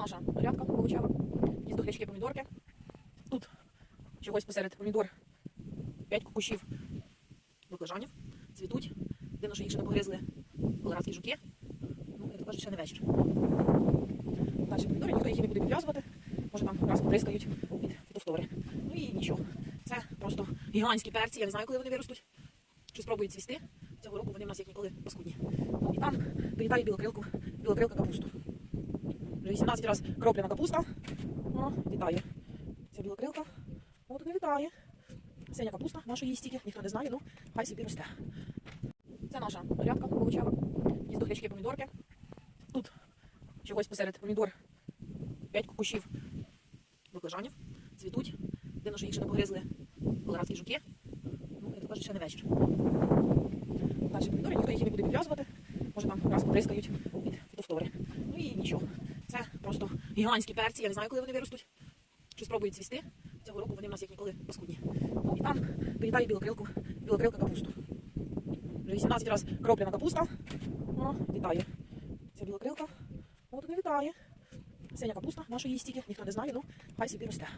наша грядка овочева. Гніздо помідорки. Тут чогось посеред помідор 5 кущів баклажанів. Цвітуть. Дивно, що їх ще не погризли колорадські жуки. Ну, як кажуть, ще не вечір. Далі помідори, ніхто їх не буде підв'язувати. Може там раз поприскають від фітофтори. Ну і нічого. Це просто гігантські перці. Я не знаю, коли вони виростуть. Чи спробують цвісти. Цього року вони в нас як ніколи паскудні. Ну і там вилітає білокрилку, білокрилка капусту. Вже 18 разів кроплена капуста. О, літає. Ця білокрилка. От не літає. Синя капуста нашої стільки, ніхто не знає, ну хай собі росте. Це наша грядка овочева. Гніздо гречки помідорки. Тут чогось посеред помідор 5 кущів баклажанів. Цвітуть. Дивно, що їх ще не погризли колорадські жуки. Ну, як то кажуть, ще не вечір. Далі помідори, ніхто їх і не буде підв'язувати. Може там раз поприскають від фітофтори. Ну і нічого. Гігантські перці. Я не знаю, коли вони виростуть. Чи спробують цвісти. Цього року вони в нас як ніколи паскудні. І там вилітає білокрилку, білокрилка капусту. Вже 18 разів кроплена капуста. О, літає. Ця білокрилка. От не літає. Синя капуста нашої стільки, ніхто не знає, ну хай собі росте.